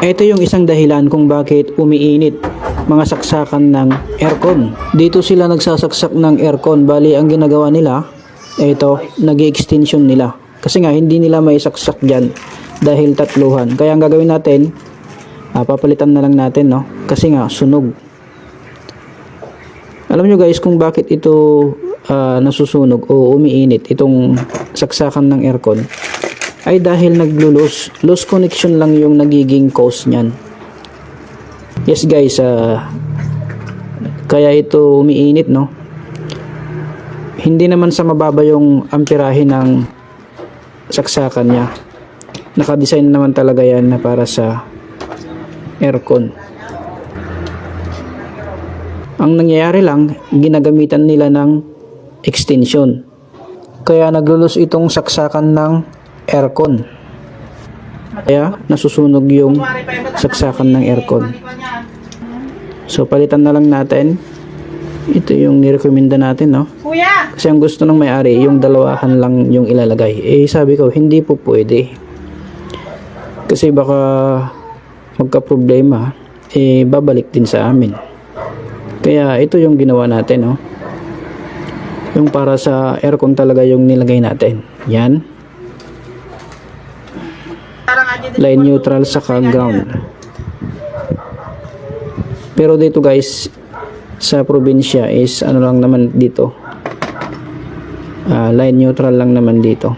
Ito yung isang dahilan kung bakit umiinit mga saksakan ng aircon. Dito sila nagsasaksak ng aircon. Bali, ang ginagawa nila, ito, nag extension nila. Kasi nga, hindi nila may saksak dyan dahil tatluhan. Kaya ang gagawin natin, ah, papalitan na lang natin, no? Kasi nga, sunog. Alam nyo guys kung bakit ito ah, nasusunog o umiinit itong saksakan ng aircon ay dahil naglulos. Loose connection lang yung nagiging cause niyan. Yes guys, ah, kaya ito umiinit no. Hindi naman sa mababa yung amperahe ng saksakan niya. Nakadesign naman talaga yan na para sa aircon. Ang nangyayari lang, ginagamitan nila ng extension. Kaya naglulus itong saksakan ng aircon. Kaya nasusunog yung saksakan ng aircon. So palitan na lang natin. Ito yung nirekomenda natin, no? Kuya! Kasi ang gusto ng may-ari, yung dalawahan lang yung ilalagay. Eh sabi ko, hindi po pwede. Kasi baka magka-problema, eh babalik din sa amin. Kaya ito yung ginawa natin, no? Yung para sa aircon talaga yung nilagay natin. Yan. Line neutral sa ground. Pero dito guys, sa probinsya is ano lang naman dito. Ah, line neutral lang naman dito.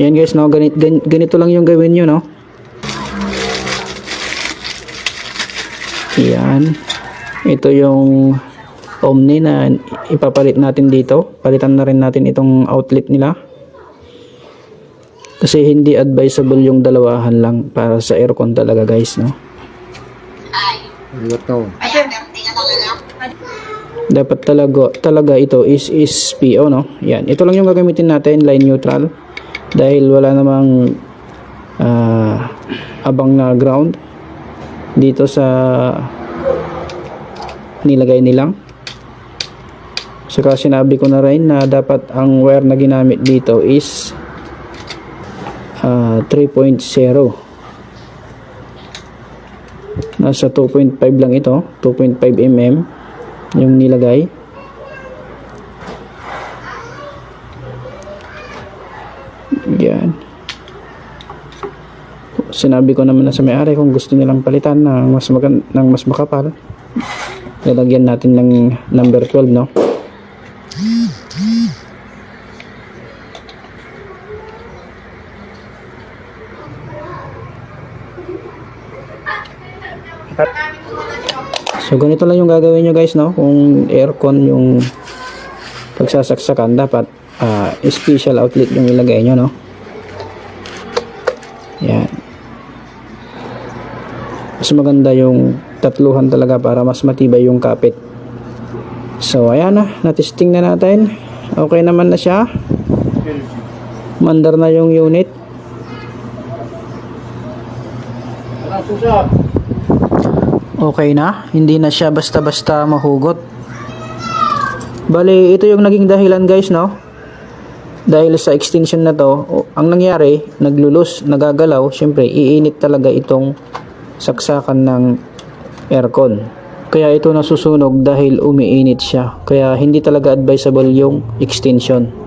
Yan guys, no, ganito, ganito lang yung gawin nyo, no? Yan. Ito yung Omni na ipapalit natin dito. Palitan na rin natin itong outlet nila. Kasi hindi advisable yung dalawahan lang para sa aircon talaga guys, no? Luto. Dapat talaga, talaga ito is, is PO, no? Yan. Ito lang yung gagamitin natin, line neutral. Dahil wala namang ah, abang na ground dito sa nilagay nilang. Saka sinabi ko na rin na dapat ang wire na ginamit dito is ah, 3.0. Nasa 2.5 lang ito, 2.5 mm yung nilagay. Yan. Sinabi ko naman na sa may-ari kung gusto nilang palitan ng mas ng mas makapal. Lalagyan natin ng number 12, no? So ganito lang yung gagawin nyo guys no kung aircon yung pagsasaksakan dapat ah, special outlet yung ilagay nyo no yan mas maganda yung tatluhan talaga para mas matibay yung kapit. So ayan na. Natesting na natin. Okay naman na siya. Mandar na yung unit. Okay na. Hindi na siya basta-basta mahugot. Bali ito yung naging dahilan guys no? Dahil sa extension na to ang nangyari naglulus nagagalaw. Syempre iinit talaga itong saksakan ng aircon. Kaya ito nasusunog dahil umiinit siya. Kaya hindi talaga advisable yung extension